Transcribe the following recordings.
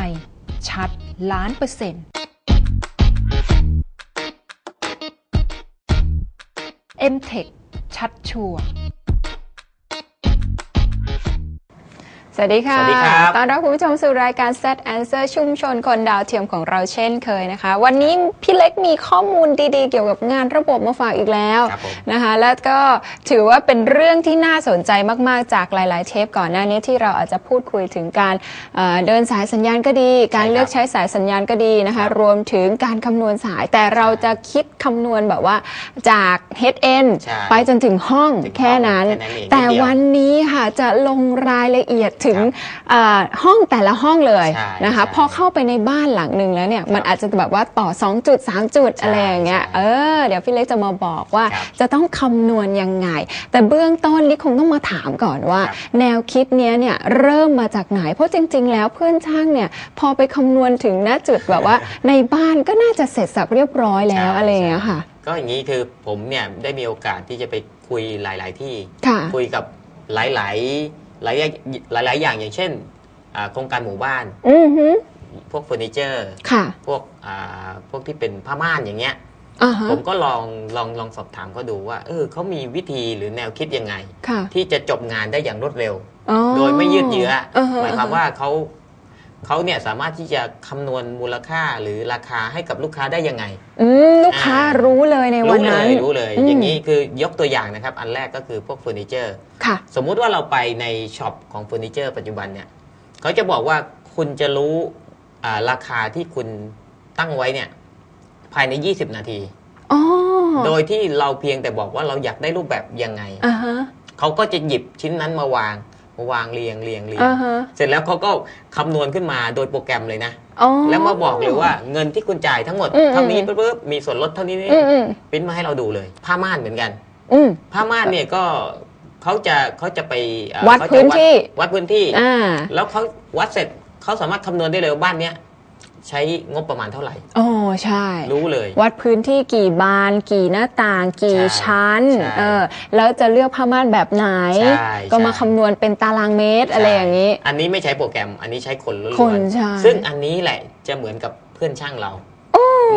าย ชัดล้านเปอร์เซ็นต์ MTech ชัดชัวร์ สวัสดีค่ะ สวัสดีครับต้อนรับคุณผู้ชมสู่รายการ Set Answer ชุมชนคนดาวเทียมของเราเช่นเคยนะคะ วันนี้พี่เล็กมีข้อมูลดีๆ เกี่ยวกับงานระบบมาฝากอีกแล้วครับผมนะคะ แล้วก็ถือว่าเป็นเรื่องที่น่าสนใจมากๆจากหลาย ๆ เทปก่อนหน้านี้ที่เราอาจจะพูดคุยถึงการเอ่อเดินสายสัญญาณก็ดี การเลือกใช้สายสัญญาณก็ดีนะคะ รวมถึงการคำนวณสาย แต่เราจะคิดคำนวณแบบว่าจาก head end ใช่ไปจนถึงห้องถึงห้องแค่นั้นแค่นั้นเองแต่นิดเดียววันนี้ค่ะจะลงรายละเอียดถึงครับอ่าห้องแต่ละห้องเลยใช่นะคะใช่พอเข้าไปในบ้านหลังหนึ่งแล้วเนี่ยมันอาจจะแบบว่าต่อ 2 จุด 3 จุดใช่อะไรอย่างเงี้ยใช่เออเดี๋ยวพี่เล็กจะมาบอกว่าครับจะต้องคำนวณยังไง แต่เบื้องต้นนี่คงต้องมาถามก่อนว่าครับแนวคิดเนี้ยเนี่ยเริ่มมาจากไหน เพราะจริง ๆ แล้วเพื่อนช่างเนี่ยพอไปคำนวณถึงณจุดแบบว่า ในบ้านก็น่าจะเสร็จสับเรียบร้อยแล้วใช่อะไรอย่างเงี้ยค่ะ ก็อย่างนี้คือผมเนี่ยได้มีโอกาสที่จะไปคุยหลาย ๆ ที่ค่ะคุยกับหลาย ๆ หลายหลายหลายๆอย่างอย่างเช่นอ่าโครงการหมู่บ้านอือฮึพวกเฟอร์นิเจอร์ค่ะพวกอ่าพวกที่เป็นผ้าม่านอย่างเงี้ยอ่าฮะผมก็ลองลองลองสอบถามเขาดูว่าเออเขามีวิธีหรือแนวคิดยังไงค่ะที่จะจบงานได้อย่างรวดเร็วอ๋อโดยไม่ยืดเยื้ออาฮะหมายความว่าเขา เขาเนี่ยสามารถที่จะคำนวณมูลค่าหรือราคาให้กับลูกค้าได้ยังไง อืมลูกค้าอ่ารู้เลยในวันรู้เลนั้น ยรู้เลย อืม อย่างนี้คือยกตัวอย่างนะครับ อันแรกก็คือพวกเฟอร์นิเจอร์ ค่ะ สมมุติว่าเราไปในช็อปของเฟอร์นิเจอร์ปัจจุบันเนี่ยเขาจะบอกว่าคุณจะรู้อ่าราคาที่คุณตั้งไว้เนี่ยภายใน 20 นาที อ๋อโดยที่เราเพียงแต่บอกว่าเราอยากได้รูปแบบยังไง อ่าฮะ เขาก็จะหยิบชิ้นนั้นมาวางมา วางเรียงเรียงเรียงอ่าฮะ เสร็จแล้วเขาก็คำนวณขึ้นมาโดยโปรแกรมเลยนะ อ๋อ แล้วมาบอกเลยว่าเงินที่คุณจ่ายทั้งหมดอืมเท่านี้อืม ปุ๊บมีส่วนลดเท่านี้นี่อืมอืมปริ้นมาให้เราดูเลย ผ้าม่านเหมือนกัน อืม ผ้าม่านเนี่ยก็เขาจะเขาจะไปเอ่อวัดเขาจะพื้นที่ วัดพื้นที่ อ่า แล้วเขาวัดเสร็จเขาสามารถคำนวณได้เลยว่าบ้านเนี้ย ใช้งบประมาณเท่าไหร่โอ้ใช่ รู้เลย วัดพื้นที่กี่บาน กี่หน้าต่าง กี่ใช่ชั้นใช่เออแล้วจะเลือกผ้าม่านแบบไหนใช่ก็มาใช่คำนวณเป็นตารางเมตรอะไรอย่างนี้ อันนี้ไม่ใช้โปรแกรมอันนี้ใช้คนล้ควนใช่ๆซึ่งอันนี้แหละจะเหมือนกับเพื่อนช่างเรา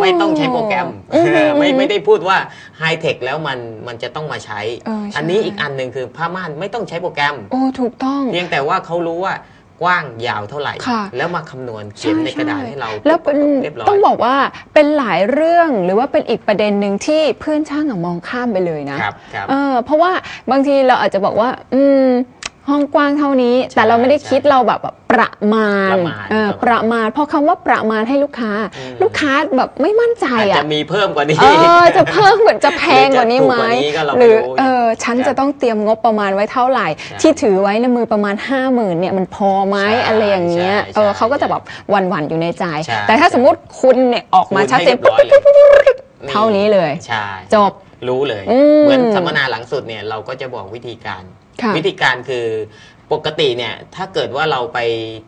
ไม่ต้องใช้โปรแกรมอืมไม่ไม่ได้พูดว่าไฮเทคแล้วมันมันจะต้องมาใช้เออใช่อันนี้อีกอันหนึ่งคือผ้าม่านไม่ต้องใช้โปรแกรม โอ้ถูกต้อง เพียงแต่ว่าเขารู้ว่า กว้างยาวเท่าไหร่ ค่ะ แล้วมาคำนวณเขียนในกระดาษให้เราแล้วเป็นเรียบร้อยต้องบอกว่าเป็นหลายเรื่องหรือว่าเป็นอีกประเด็นหนึ่งที่เพื่อนช่างอะมองข้ามไปเลยนะครับครับ เออเพราะว่าบางทีเราอาจจะบอกว่า อืม ห้องกว้างเท่านี้ใช่แต่เราไม่ได้คิดใช่เราแบบประมาณประมาณเออปประระมามาณณพอคำว่าประมาณให้ลูกค้าอืมลูกค้าแบบไม่มั่นใจอาจอะจะมีเพิ่มกว่านี้เออจะเพิ่มเหมือนจะแพงกว่านี้ไหมหรือจะถูกกว่านี้ก็เราไม่หรือรู้เออฉันครับจะต้องเตรียมงบประมาณไว้เท่าไหร่ใช่ที่ถือไว้ในมือประมาณ 5 0,000เนี่ยมันพอไหมใช่อะไรอย่างเงี้ยใช่เออใช่เขาก็จะแบบหวันๆอยู่ในใจใช่แต่ถ้าสมมติคุณเนี่ยออกมาชัดเจนคูณให้รียบร้อยเลยเท่านี้เลยใช่จบรู้เลยอืมเหมือนสัมมนาหลังสุดเนี่ยเราก็จะบอกวิธีการค่ะ วิธีการคือปกติเนี่ยถ้าเกิดว่าเราไป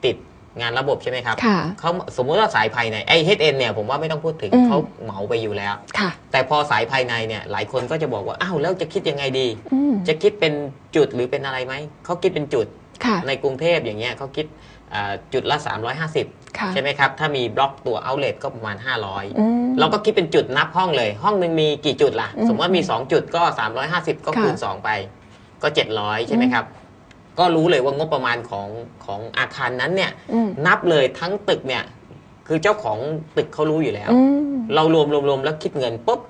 ติดงานระบบใช่ไหมครับค่ะเขาสมมุติว่าสายภายในไอ้ HN เนี่ยผมว่าไม่ต้องพูดถึงอืมเขาเหมาไปอยู่แล้วค่ะแต่พอสายภายในเนี่ยหลายคนก็จะบอกว่า อ้าวแล้วจะคิดยังไงดีอืมจะคิดเป็นจุดหรือเป็นอะไรไหม เขาคิดเป็นจุดค่ะในกรุงเทพอย่างเงี้ยเขาคิดอ่าจุดละ 350ค่ะใช่ไหมครับ ถ้ามีบล็อกตัว outlet ก็ประมาณ 500อืมเราก็คิดเป็นจุดนับห้องเลย ห้องหนึ่งมีกี่จุดล่ะอืมสมมติว่ามี 2 จุดก็ 350 ก็ค่ะคูณ 2 ไป ก็ 700 ใช่ไหมครับ ก็รู้เลยว่างบประมาณของของอาคารนั้นเนี่ยอืมนับเลยทั้งตึกเนี่ยคือเจ้าของตึกเขารู้อยู่แล้วอืมเรารวมรวมรวมแล้วคิดเงินปุ๊บ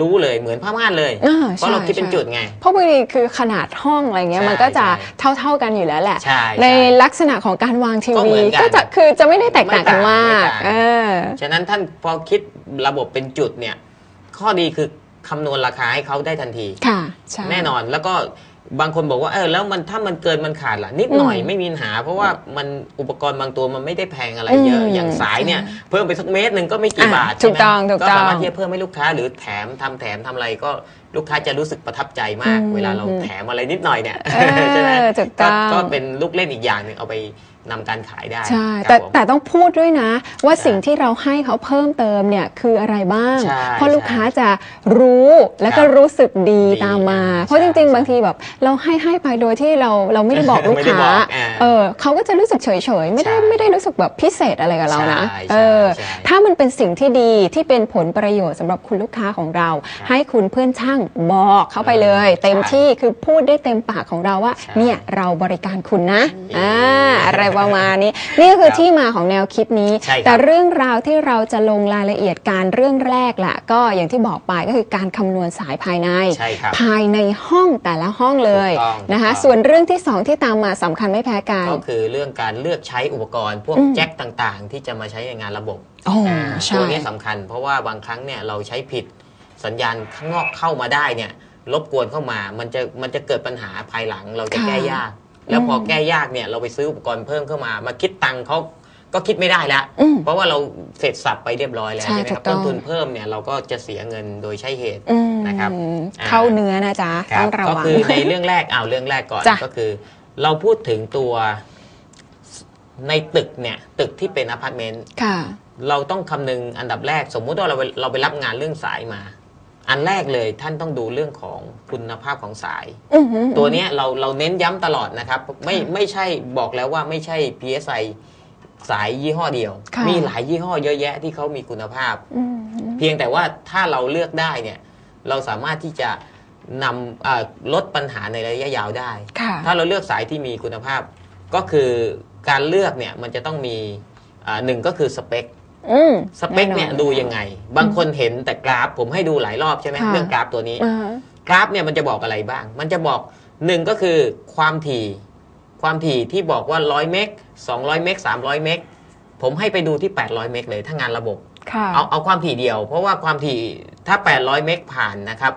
รู้เลยเหมือนผ้าม่านเลยอ่าเพราะเราใช่คิดเป็นใช่จุดไง เพราะบางทีคือขนาดห้องอะไรเงี้ยใช่มันก็จะใช่เท่า ๆกันอยู่แล้วแหละใช่ในช่ลักษณะของการวางทีก็เหวีมือนกันก็จะคือจะไม่ได้แตกต่างกันไม่มากต่างไม่ต่างเออฉะนั้นท่านพอคิดระบบเป็นจุดเนี่ยข้อดีคือคำนวณราคาให้เขาได้ทันทีค่ะใช่แน่นอนแล้วก็ บางคนบอกว่าเออแล้วมันถ้ามันเกินมันขาดล่ะนิดหน่อยอืมไม่มีปัญหา เพราะว่ามันอุปกรณ์บางตัวมันไม่ได้แพงอะไรเยอะอืมอย่างสายเนี่ยใช่เพิ่มไปสักเมตรหนึ่งก็ไม่กี่อะบาทถูกใช่ไหมต้องถูกก็ต้องสามารถที่จะเพิ่มให้ลูกค้าหรือแถมทำแถมทำอะไรก็ลูกค้าจะรู้สึกประทับใจมากอืมเวลาเราแถมอะไรนิดหน่อยเนี่ยเออใช่ไหมถูกต้องก็เป็นลูกเล่นอีกอย่างหนึ่งเอาไป นำการขายได้ใช่ครับแต่ผมแต่ต้องพูดด้วยนะ ว่าใช่สิ่งที่เราให้เขาเพิ่มเติมเนี่ยคืออะไรบ้างใช่เพราะลูกค้าจะรู้แล้วก็ครับรู้สึกดีดีตามมาอ่าเพราะจใช่ริง ๆ บางทีแบบเราให้ให้ไปโดยที่เราเราไม่ได้บอกลูกไม่ได้ค้าบอกอ่าเออเขาก็จะรู้สึกเฉยๆไม่ได้ใช่ไม่ได้รู้สึกแบบพิเศษอะไรกับเรานะใช่ใช่เออใช่ถ้ามันเป็นสิ่งที่ดีที่เป็นผลประโยชน์สำหรับคุณลูกค้าของเราครับให้คุณเพื่อนช่างบอกเข้าไปเลย เต็มใช่ที่คือพูดได้เต็มปากของเราว่าใช่เนี่ยเราบริการคุณนะอืมอ่าอะไรประมาณนี้ นี่ก็คือครับที่มาของแนวคิดนี้ ใช่ครับ แต่เรื่องราวที่เราจะลงรายละเอียดการเรื่องแรกล่ะ ก็อย่างที่บอกไปก็คือการคำนวณสายภายใน ใช่ครับ ภายในห้องแต่ละห้องเลยถูกต้องนะคะ ถูกต้อง ส่วนเรื่องที่สองที่ตามมาสำคัญไม่แพ้กัน ก็คือเรื่องการเลือกใช้อุปกรณ์พวกอืม แจ็คต่างๆ ที่จะมาใช้ในงานระบบโอ้อ่าใช่ ตัวนี้สำคัญ เพราะว่าบางครั้งเนี่ยเราใช้ผิดสัญญาณข้างนอกเข้ามาได้เนี่ยรบกวนเข้ามามันจะมันจะเกิดปัญหาภายหลังเราจะค่ะ แก้ยาก แล้วพออมแก้ยากเนี่ยเราไปซื้ออุปกรณ์เพิ่มเข้ามา มาคิดตังค์เขาก็คิดไม่ได้ละอืมเพราะว่าเราเสร็จสับไปเรียบร้อยแล้วใช่ใช่ไหมคถูรับกต้ต้องนทุนเพิ่มเนี่ยเราก็จะเสียเงินโดยใช่เหตุ อืมนะครับอ่า เข้าเนื้อนะจ๊ะครัต้บองระก็วัง คือในเรื่องแรกเอาเรื่องแรกก่อนจ้ะ ก็คือ เราพูดถึงตัวในตึกเนี่ยตึกที่เป็นอพาร์ตเมนต์ค่ะ เราต้องคำนึงอันดับแรก สมมุติว่าเราไปเราไปรับงานเรื่องสายมา อันแรกเลยท่านต้องดูเรื่องของคุณภาพของสายอือหือตัวเนี้ยเราเราเน้นย้ำตลอดนะครับ ไม่ไม่ใช่บอกแล้วว่าไม่ใช่ PSI สายยี่ห้อเดียว ค่ะมีหลายยี่ห้อเยอะแยะที่เขามีคุณภาพอืมเพียงแต่ว่าถ้าเราเลือกได้เนี่ยเราสามารถที่จะนำอ่าลดปัญหาในระยะยาวได้ ค่ะ ถ้าเราเลือกสายที่มีคุณภาพ ก็คือการเลือกเนี่ยมันจะต้องมีอ่าหนึ่งก็คือสเปค อืม สเปคเนี่ยแน่นอนดูยังไง บางคนเห็นแต่กราฟผมให้ดูหลายรอบใช่ไหมค่ะ เรื่องกราฟตัวนี้ อ่ากราฟเนี่ยมันจะบอกอะไรบ้าง มันจะบอกหนึ่งก็คือความถี่ ความถี่ที่บอกว่า 100 เมก 200 เมก 300 เมก ผมให้ไปดูที่ 800 เมกเลยถ้างานระบบ ค่ะเอาเอาความถี่เดียว เพราะว่าความถี่ถ้า 800 เมกผ่านนะครับ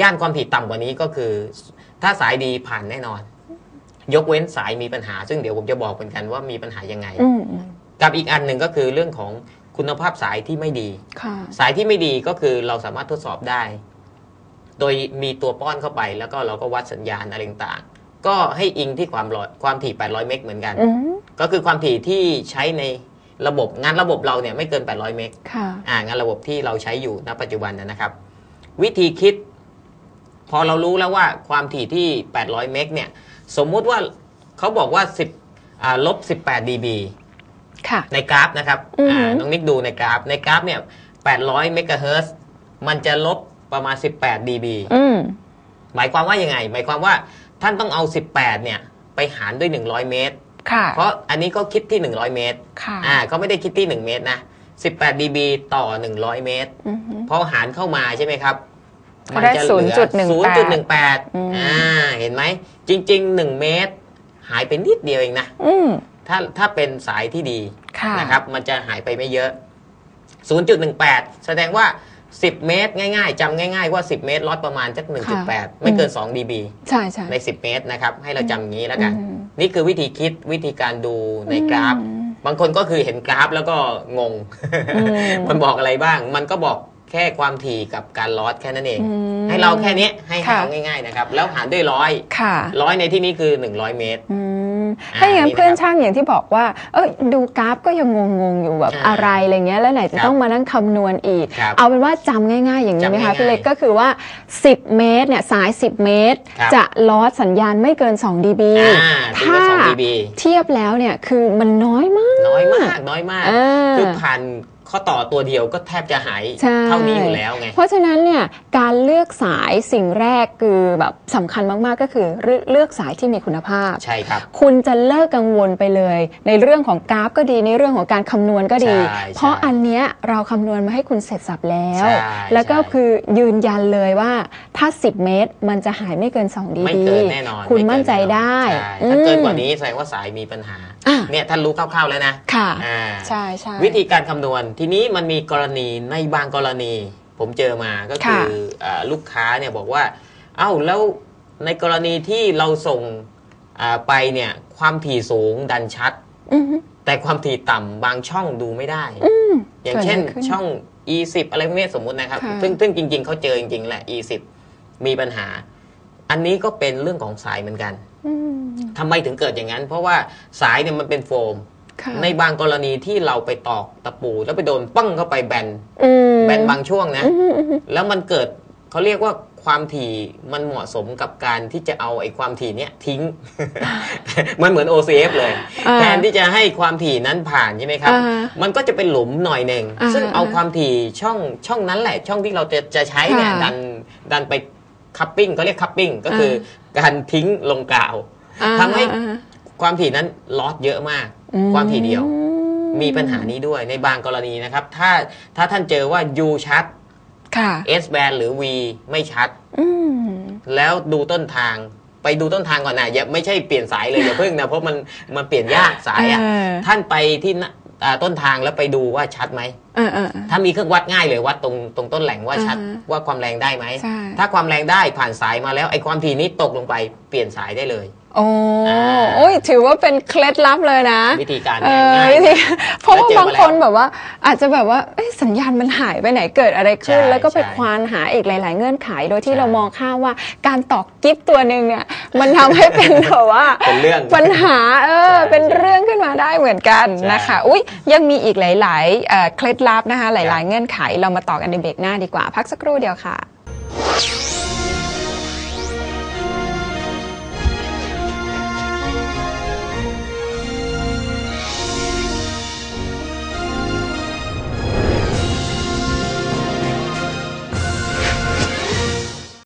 ย่านความถี่ต่ำกว่านี้ก็คือ ถ้าสายดีผ่านแน่นอน ยกเว้นสายมีปัญหา ซึ่งเดี๋ยวผมจะบอกเหมือนกันว่ามีปัญหายังไง อืม กับอีกอันหนึ่งก็คือเรื่องของ คุณภาพสายที่ไม่ดีค่ะสายที่ไม่ดีก็คือเราสามารถทดสอบได้ โดยมีตัวป้อนเข้าไป แล้วก็เราก็วัดสัญญาณอะไรต่างๆ ก็ให้อิงที่ความร้อยความถี่ 800 เมกเหมือนกันอืมก็คือความถี่ที่ใช้ในระบบงานระบบเราเนี่ยไม่เกิน 800 เมกค่ะอ่างานระบบที่เราใช้อยู่ณปัจจุบันนะนะครับ วิธีคิด พอเรารู้แล้วว่าความถี่ที่ 800 เมกเนี่ย สมมุติว่าเขาบอกว่า 10อ่าลบ 18 dB ค่ะ ในกราฟนะครับอือหืออ่าน้องนิกดูในกราฟ ในกราฟเนี่ย 800เมกะเฮิรตซ์มันจะลบประมาณ 18 dB อืมหมายความว่ายังไง หมายความว่าท่านต้องเอา 18 เนี่ย ไปหารด้วย 100 เมตรค่ะเพราะอันนี้ก็คิดที่ 100 เมตรค่ะอ่าก็ไม่ได้คิดที่ 1 เมตรนะ 18 dB ต่อ 100 เมตรอือหือพอหารเข้ามาใช่ไหมครับก็ได้เหลือ0.18 0.18อืมอ่า เห็นไหม จริง ๆ 1 เมตร หายไปนิดเดียวเองนะอืม ถ้าถ้าเป็นสายที่ดีค่ะนะครับ มันจะหายไปไม่เยอะ 0.18 แสดงว่า 10 เมตรง่ายๆจำง่ายๆว่า 10 เมตรลดประมาณสักค่ะ1.8 ไม่เกิน 2 dB ใช่ใช่ใน 10 เมตรนะครับ ให้เราจำอย่างนี้แล้วกันอืมนี่คือวิธีคิดวิธีการดูในกราฟอืมบางคนก็คือเห็นกราฟแล้วก็งงอืมมันบอกอะไรบ้าง มันก็บอกแค่ความถี่กับการลอสแค่นั้นเองอืมให้เราแค่นี้ให้ค่ะให้เอาง่าย ๆนะครับ แล้วหารด้วยร้อยค่ะร้อยในที่นี้คือ 100 เมตรอืมอ่า ถ้าอย่างนั้นนี่นะครับเพื่อนช่างอย่างที่บอกว่า เอ้ยดูกราฟก็ยังงงๆอยู่แบบอ่าอะไรอะไรเงี้ยแล้วไหนจะครับต้องมานั่งคำนวณอีก ครับเอาเป็นว่าจำง่ายๆอย่างนี้ไหมจำคะง่ายๆพี่เล็กก็คือว่า 10 เมตรเนี่ยสาย 10 เมตร ครับจะลอสสัญญาณไม่เกิน 2 dB อ่าตีถ้าว่า2 dB เทียบแล้วเนี่ยคือมันน้อยมากน้อยมากน้อยมากอ่าคือผ่าน ข้อต่อตัวเดียวก็แทบจะหายใช่เท่านี้อยู่แล้วไง เพราะฉะนั้นเนี่ยการเลือกสายสิ่งแรกคือแบบสำคัญมากๆก็คือเลือกเลือกสายที่มีคุณภาพ ใช่ครับ คุณจะเลิกกังวลไปเลย ในเรื่องของกราฟก็ดีในเรื่องของการคำนวณก็ดีใช่เพราะใช่อันเนี้ยเราคำนวณมาให้คุณเสร็จสับแล้วใช่แล้วก็ใช่คือยืนยันเลยว่าถ้า 10 เมตรมันจะหายไม่เกิน2ไม่ dB เกินแน่นอนคุณไเกิมั่นใจได้ใช่ถ้าเกินกว่าอืมนี้แสดงว่าสายมีปัญหาอะเนี่ยท่านรู้คร่าวๆแล้วนะค่ะอ่าใช่ใช่วิธีการคำนวณทีนี้มันมีกรณีในบางกรณี ผมเจอมาก็คืออาลูกค้าเนี่ยบอกว่า เอ้าแล้วในกรณีที่เราส่งอ่าไปเนี่ย ความถี่สูงดันชัดอือฮึแต่ความถี่ต่ำบางช่องดูไม่ได้ อย่างเช่นเกิดอะไรขึ้นช่อง e10 อะไรพวกนี้สมมุตินะครับค่ะซึ่งซึ่งจริง ๆเขาเจอจริงๆแหละ e10 มีปัญหา อันนี้ก็เป็นเรื่องของสายเหมือนกันอืมทำไมถึงเกิดอย่างนั้น เพราะว่าสายเนี่ยมันเป็นโฟมค่ะ ในบางกรณีที่เราไปตอกตะปู แล้วไปโดนปั้งเข้าไปแบนอืมแบนบางช่วงนะอืมอืมอืมแล้วมันเกิดเขาเรียกว่าความถี่มันเหมาะสมกับการที่จะเอาไอ้ความถี่เนี้ยทิ้ง มันเหมือน OCF เลยอ่าแทนที่จะให้ความถี่นั้นผ่านใช่ไหมครับอ่ามันก็จะเป็นหลุมหน่อยหนึ่งอ่าซึ่งเอาความถี่ช่องช่องนั้นแหละ ช่องที่เราจะจะใช้เนี่ยค่ะดันดันไปคัพปิ้งก็เรียกคัพปิ้งก็คือการทิ้งลงกาวอ่าทำให้อ่าความถี่นั้นลอสเยอะมากอื ความถี่เดียว มีปัญหานี้ด้วยในบางกรณีนะครับ ถ้าถ้าท่านเจอว่า U ชัดค่ะ S band หรือ V ไม่ชัดอืมแล้วดูต้นทางไปดูต้นทางก่อนนะอย่าไม่ใช่เปลี่ยนสายเลยอย่าเพิ่งนะเพราะมันมันเปลี่ยนยากสายอะเออท่านไปที่หน้าอ่าต้นทางแล้วไปดูว่าชัดไหมเออเออถ้ามีเครื่องวัดง่ายเลยวัดตรงตรงต้นแหล่งว่าชัดอ่าว่าความแรงได้ไหมใช่ถ้าความแรงได้ผ่านสายมาแล้วไอ้ความถี่นี้ตกลงไปเปลี่ยนสายได้เลย โอ้อ่าโอ้ยถือว่าเป็นเคล็ดลับเลยนะ วิธีการเออง่ายวิธีเพราะว่าแล้วเจอมาบางคนแบบว่า อาจจะแบบว่าเอ้ยสัญญาณมันหายไปไหนเกิดอะไรขึ้นใช่แล้วก็ไปใช่ควานหาอีกหลาย ๆ เงื่อนไข โดยที่ใช่เรามองข้ามว่าการตอกกิฟตัวหนึ่งเนี่ย มันทำให้เป็นแบบว่าเป็นเรื่องปัญหาเออใช่เป็นเรื่องขึ้นมาได้เหมือนกันใช่นะคะอุ้ยยังมีอีกหลาย ๆเอ่อเคล็ดลับนะคะหครัลายบๆเงื่อนไขเรามาต่อกันในเบรกหน้าดีกว่า พักสักครู่เดียวค่ะ